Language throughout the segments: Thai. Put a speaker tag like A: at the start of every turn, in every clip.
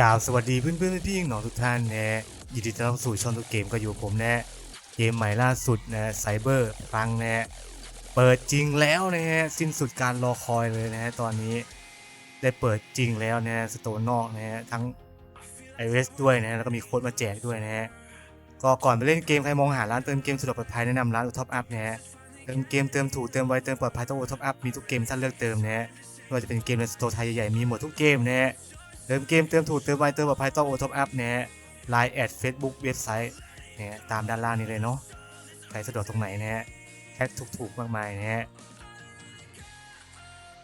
A: กล่าวสวัสดีเพื่อนเพื่อนๆพี่ๆน้องทุกท่านนะยินดีต้อนรับสู่ช่องตัวเกมก็อยู่ผมนะเกมใหม่ล่าสุดนะไซเบอร์ฟังนะเปิดจริงแล้วนะฮะสิ้นสุดการรอคอยเลยนะฮะตอนนี้ได้เปิดจริงแล้วนะสโตนนอกนะฮะทั้ง iOS ด้วยนะแล้วก็มีโค้ดมาแจกด้วยนะฮะก็ก่อนไปเล่นเกมใครมองหาร้านเติมเกมสะดวกปลอดภัยแนะนำร้านท็อปอัพนะฮะเติมเกมเติมถูกเติมไวเติมปลอดภัยต้องโอท็อปอัพมีทุกเกมท่านเลือกเติมนะฮะไม่ว่าจะเป็นเกมในสโตร์ไทยใหญ่ๆมีหมดทุกเกมนะฮะ เติมเกมเติมถูกเติมไวเติมปลอดภัยต้องโอท็อปอัพนะฮะไลน์แอดเฟซบุ๊กเว็บไซต์เนี่ยตามด้านล่างนี้เลยเนาะใครสะดวกตรงไหนนะฮะแท็กถูกๆมากมายนะฮะ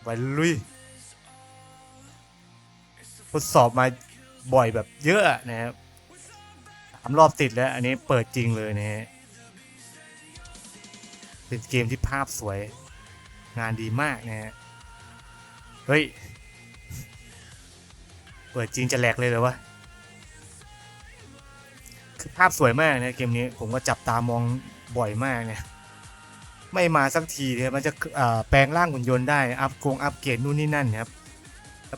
A: ไปลุยทดสอบมาบ่อยแบบเยอะนะครับสามรอบติดแล้วอันนี้เปิดจริงเลยนะฮะเป็นเกมที่ภาพสวยงานดีมากนะฮะเฮ้ย ปิดจริงจะแหลกเลยเหรอวะ คือภาพสวยมากนะเกมนี้ผมก็จับตามองบ่อยมากเนี่ย ไม่มาสักทีเลยมันจะแปลงร่างหุ่นยนต์ได้ อัพโกงอัพเกรดนู่นนี่นั่นนะครับ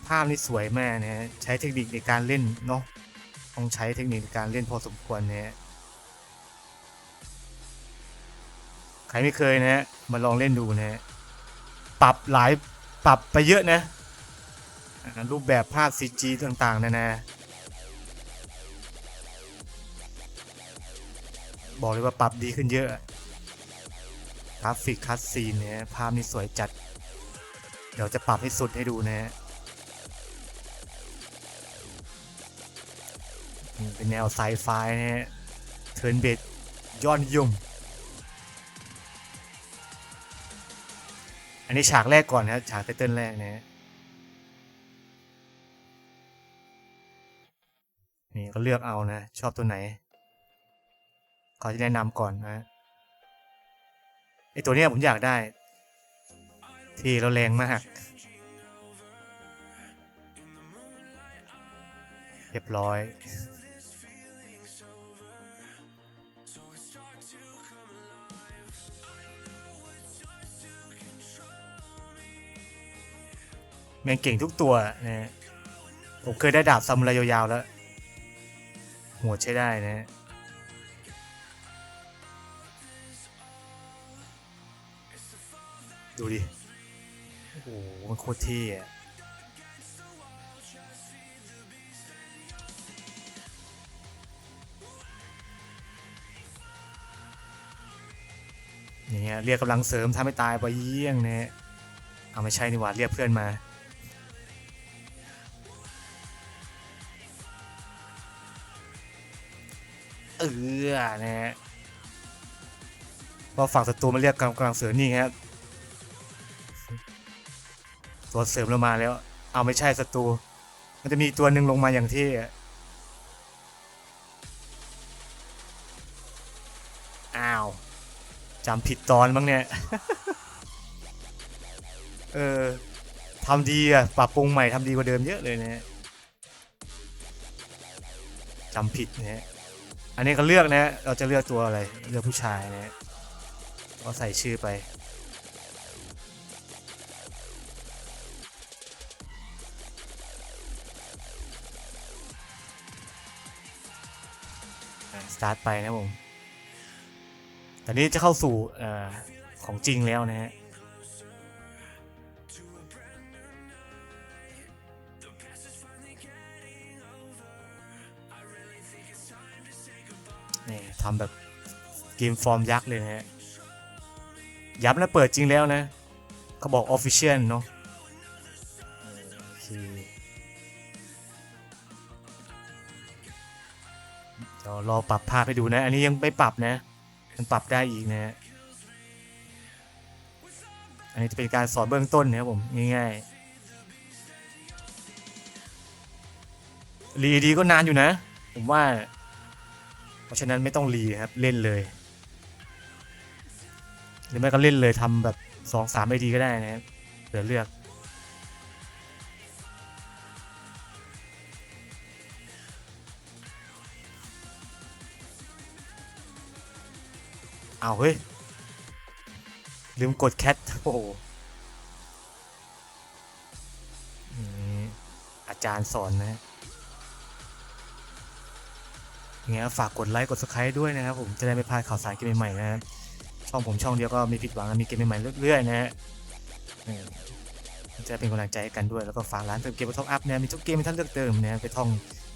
A: ภาพนี่สวยมากนะฮะใช้เทคนิคในการเล่นเนาะต้องใช้เทคนิคในการเล่นพอสมควรนะฮะใครไม่เคยนะฮะมาลองเล่นดูนะฮะปรับหลายปรับไปเยอะนะ รูปแบบภาพ CG ต่างๆนะนะบอกเลยว่าปรับดีขึ้นเยอะกราฟิกคัสซีนเนี่ยภาพนี่สวยจัด เดี๋ยวจะปรับให้สุดให้ดูนะฮะเป็นแนวไซไฟนะฮะเทิร์นเบดย้อดนิยมอันนี้ฉากแรกก่อนนะฉากไตเติ้ลแรกนะฮะ นี่ก็เลือกเอานะ ชอบตัวไหนขอที่แนะนำก่อนนะไอตัวเนี้ยผมอยากได้ ที่เราแรงมากเรียบร้อย แม่งเก่งทุกตัวนะผมเคยได้ดาบซามูไรยาวๆแล้ว หัวใช้ได้นะดูดิ โอ้โห มันโคตรเท่อะนี่ฮะเรียกกำลังเสริมทำให้ตายไปเยี่ยงเนะฮะเอาไม่ใช่นี่หว่าเรียกเพื่อนมา เออนะฮะพอฝั่งศัตรูมาเรียกกำกำลังเสริมนี่ครับตัวเสริมเรามาแล้ว เอาไม่ใช่ศัตรู มันจะมีตัวหนึ่งลงมาอย่างที่อ้าวจำผิดตอนบ้างเนี่ย เออทำดีอะ ปรับปรุงใหม่ทำดีกว่าเดิมเยอะเลยนะฮะจำผิดนะฮะ อันนี้ก็เลือกนะ เราจะเลือกตัวอะไร เลือกผู้ชายนะก็ใส่ชื่อไป สตาร์ทไปนะผม ตอนนี้จะเข้าสู่อของจริงแล้วนะฮะ ทำแบบเกมฟอร์มยักษ์เลยนะฮะ ย้ำนะเปิดจริงแล้วนะ เขาบอก Official เนาะโอเคเดี๋ยวรอปรับภาพให้ดูนะ อันนี้ยังไม่ปรับนะยังปรับได้อีกนะฮะอันนี้จะเป็นการสอนเบื้องต้นนะครับผมง่ายๆรีดีก็นานอยู่นะ ผมว่า ราะฉะนั้นไม่ต้องรีครับเล่นเลย หรือไม่ก็เล่นเลยทำแบบสองสามไอดีก็ได้นะครับเผื่อเลือก เอาเฮ้ย ลืมกดแคทโอ้โหอาจารย์สอนนะ เงี้ยฝากกดไลค์กด subscribe ด้วยนะครับผมจะได้ไม่พลาดข่าวสารเกมใหม่ๆนะช่องผมช่องเดียวก็มีผิดหวังมีเกมใหม่ๆเรื่อยๆนะฮะจะเป็นกำลังใจให้กันด้วยแล้วก็ฝากร้านเติมเกมไปท็อปอัพนะมีทุกเกมให้ท่านเลือกเติมนะไปท่อง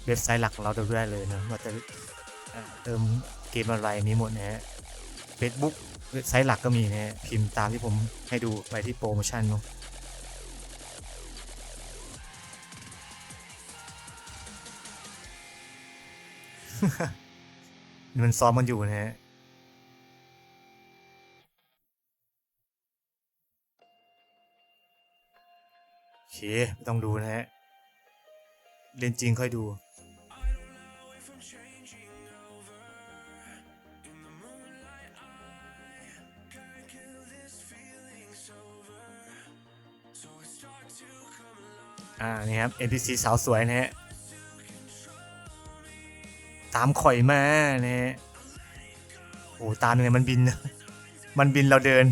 A: เว็บไซต์หลักของเราดูได้เลยนะว่าจะเติมเกมอะไรมีหมดนะฮะ Facebook เว็บไซต์หลักก็มีนะฮะพิมพ์ตามที่ผมให้ดูไปที่โปรโมชั่นเนาะ มันซ้อมมันอยู่นะฮะโอเคไม่ต้องดูนะฮะเล่นจริงค่อยดู อ่า นี่ครับ NPC สาวสวยนะฮะ ตามข่อยมานะฮะโอ้ตามยังไงมันบิน มันบินเราเดิน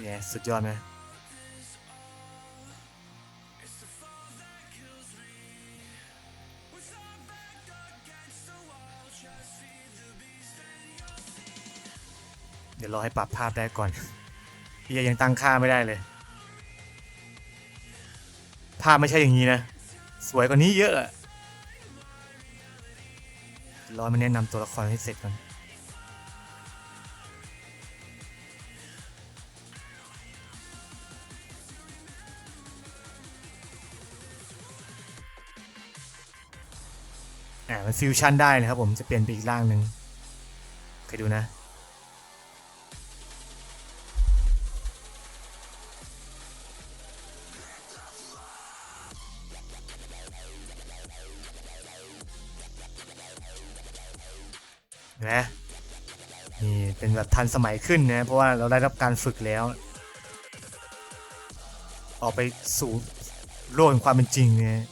A: เนี่ยสุดยอดไหมเดี๋ยวรอให้ปรับภาพได้ก่อนพี่ยังตั้งค่าไม่ได้เลย ภาพไม่ใช่อย่างนี้นะ สวยกว่านี้เยอะอะ รอมาแนะนำตัวละครให้เสร็จก่อนอ่ามันฟิวชั่นได้นะครับผมจะเปลี่ยนไปอีกร่างหนึ่งเคยดูนะ แบบทันสมัยขึ้นนะเพราะว่าเราได้รับการฝึกแล้ว ออกไปสู่โลกแห่งความเป็นจริงเนี่ย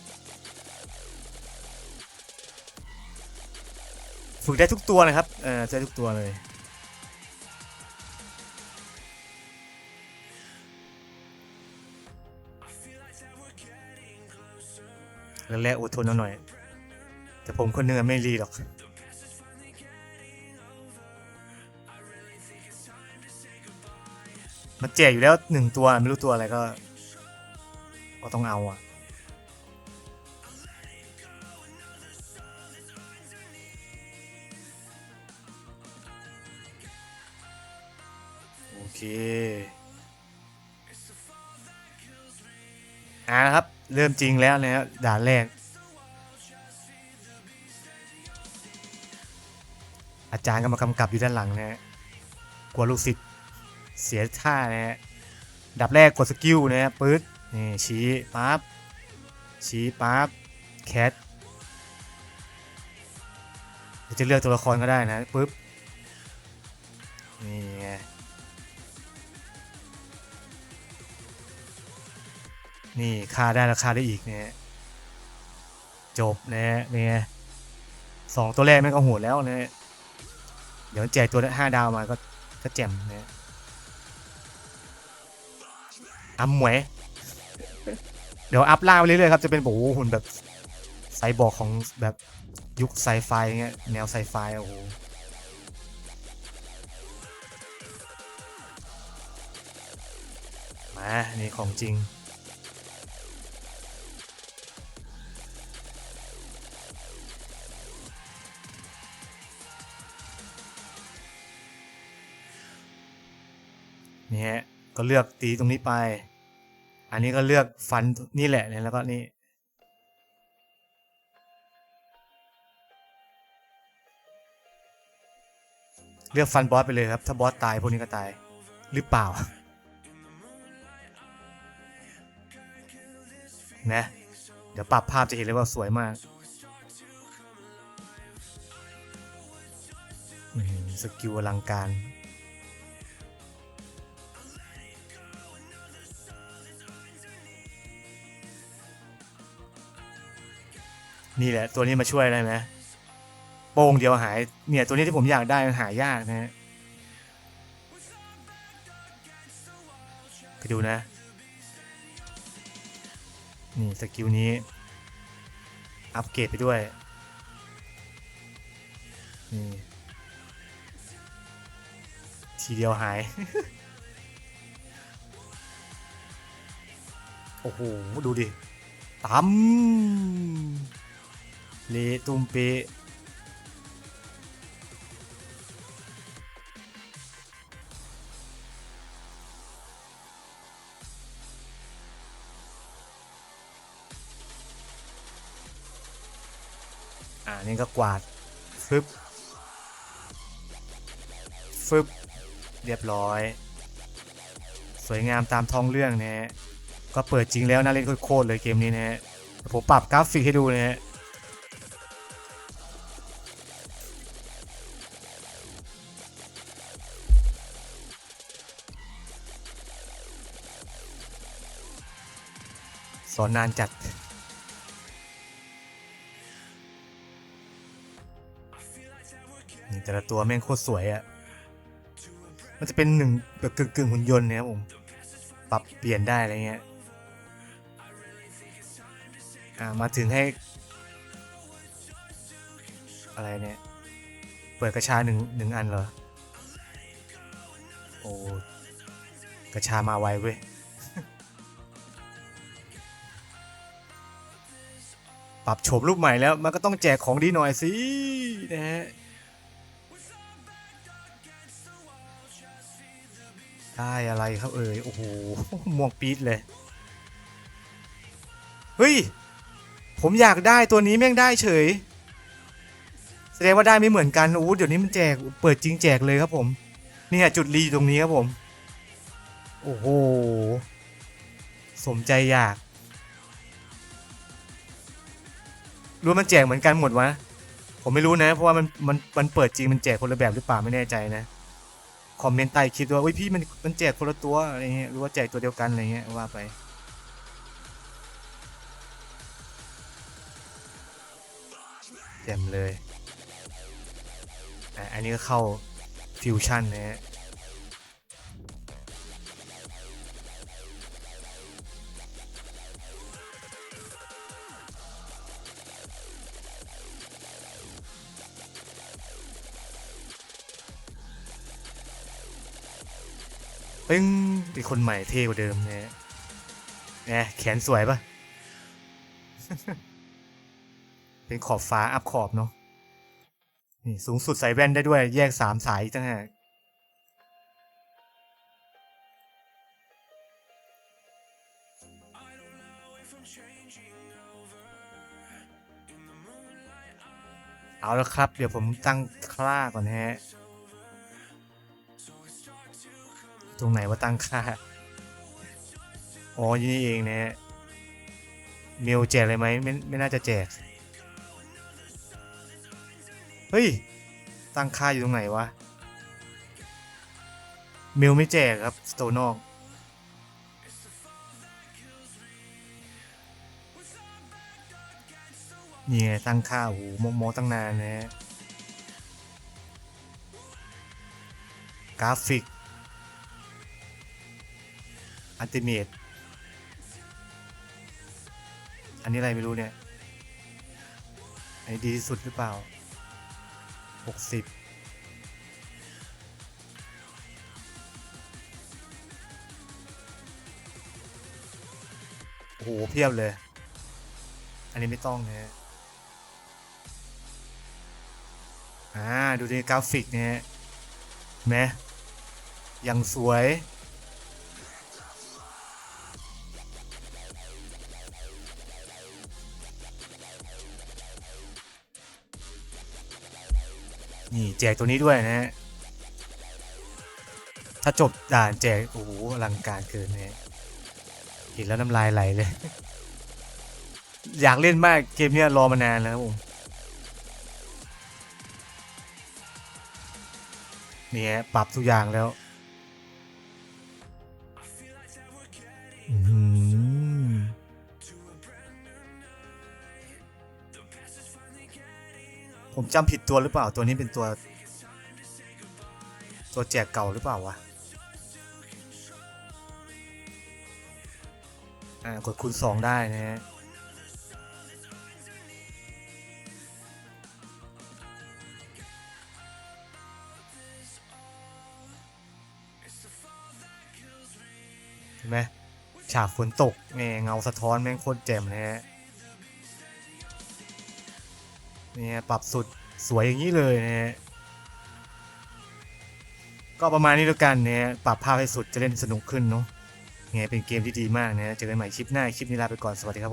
A: ฝึกได้ทุกตัวเลยครับเออได้ทุกตัวเลยแล้วแรกอดทนหน่อย แต่ผมคนหนึงอไม่รีหรอก มันแจกอยู่แล้วหนึ่งตัวไม่รู้ตัวอะไรก็ ก็ต้องเอาอะโอเคอ่านะครับ เริ่มจริงแล้วนะครับด่านแรก อาจารย์ก็มากำกับอยู่ด้านหลังนะฮะกลัวลูกศิษย์ เสียท่านะฮะดับแรกกดสกิลนะฮะปื๊ดนี่ชี้ปั๊บชี้ปั๊บแคทจะเลือกตัวละครก็ได้นะปึ๊บนี่ไงนี่ค่าได้ราคาได้อีกเนะฮะจบนะฮะเนี่ยสองตัวแรกแม่งก็โหดแล้วนะฮะเดี๋ยวแจกตัวห้าดาวมาก็ก็แจ่มนะ อัมหมวย เดี๋ยวอัพล่าไปเรื่อยๆครับ จะเป็นโอ้โหหุ่นแบบไซบอร์กของแบบยุคไซไฟเงี้ยแนวไซไฟโอ้โหมานี่ของจริง เนี่ฮะ ก็เลือกตีตรงนี้ไป อันนี้ก็เลือกฟันนี่แหละเนี่ยแล้วก็นี่เลือกฟันบอสไปเลยครับ ถ้าบอสตายพวกนี้ก็ตาย หรือเปล่า นะ เดี๋ยวปรับภาพจะเห็นเลยว่าสวยมาก สกิลอลังการ นี่แหละ ตัวนี้มาช่วยได้ไหมโป้งเดียวหาย เนี่ยตัวนี้ที่ผมอยากได้มันหายากนะฮะไปดูนะ นี่สกิลนี้ อัปเกรดไปด้วย นี่ทีเดียวหาย โอ้โห ดูดิตั้ม เละตุ้มเปะอ่านี่ก็กวาดฟึบฟึบเรียบร้อย สวยงามตามท้องเรื่องนะฮะก็เปิดจริงแล้วน่าเล่นโคตรเลยเกมนี้นะฮะผมปรับกราฟิกให้ดูนะฮะ สอนนานจัด นี่แต่ละตัวแม่งโคตรสวยอะ่ะ มันจะเป็นหนึ่งแบบกึ่งกึ่งหุ่นยนต์เนี่ยครับผม ปรับเปลี่ยนได้อะไรเงี้ย อ่ามาถึงให้ อะไรเนี่ย เปิดกระชาหนึ่งหนึ่งอันเหรอ โอ้ กระชามาไวเว้ย ปรับโฉมรูปใหม่แล้วมันก็ต้องแจกของดีหน่อยสินะฮะได้อะไรครับเอ่ยโอ้โหม่วงปี๊ดเลย เฮ้ย ผมอยากได้ตัวนี้แม่งได้เฉย แสดงว่าได้ไม่เหมือนกันโอ้เดี๋ยวนี้มันแจกเปิดจริงแจกเลยครับผมเนี่ยจุดรีตรงนี้ครับผม โอ้โห สมใจอยาก รู้มันแจกเหมือนกันหมดวะ ผมไม่รู้นะ เพราะว่ามันมันมันเปิดจริงมันแจกคนละแบบหรือเปล่าไม่แน่ใจนะ คอมเมนต์ใต้คลิปว่าเฮ้ยพี่มันมันแจกคนละตัวอะไรเงี้ยหรือว่าแจกตัวเดียวกันอะไรเงี้ยว่าไปเต็มเลย อะอันนี้ก็เข้าฟิวชั่นนะฮะ ปึ้งเป็นคนใหม่เท่กว่าเดิมเนี่ยแขนสวยปะเป็นขอบฟ้าอัพขอบเนาะนี่สูงสุดใส่แว่นได้ด้วย แยกสามสายอีกตั้งหากเอาแล้วครับ เดี๋ยวผมตั้งคล่าก่อนฮะ ตรงไหนว่าตั้งค่า อ๋อยู่นี่เองนะฮะเมลแจกเลยไหมไม่ไม่น่าจะแจก เฮ้ย ตั้งค่าอยู่ตรงไหนวะ เมลไม่แจกครับสโตนอกนี่ไงตั้งค่าโอ้โหมโมตั้งนานนะฮะกราฟิก อันติเมตอันนี้อะไรไม่รู้เนี่ย อันนี้ดีที่สุดหรือเปล่าหกสิบโอ้โหเพียบเลย อันนี้ไม่ต้องนะฮะ อ่า ดูดิกราฟิกเนี่ยฮะไหมยังสวย จกตัวนี้ด้วยนะฮะ ถ้าจบด่านแจก โอ้โหอลังการเกินนะฮะเห็นแล้วน้ำลายไหลเลย อยากเล่นมากเกมเนี้ยรอมานานแล้วผมนี่ฮะปรับทุกอย่างแล้วหือผมจำผิดตัวหรือเปล่าตัวนี้เป็นตัว ตัวแจกเก่าหรือเปล่าวะ อ่ากดคูณสองได้นะฮะเห็นไหมฉากฝนตกเนี่ยเงาสะท้อนแม่งโคตรแจ่มเลยฮะเนี่ยปรับสุดสวยอย่างนี้เลยนะฮะ ก็ประมาณนี้แล้วกันเนี่ยปรับภาพให้สุดจะเล่นสนุกขึ้นเนาะไงเป็นเกมที่ดีมากนะเจอกันใหม่คลิปหน้าคลิปนี้ลาไปก่อนสวัสดีครับผม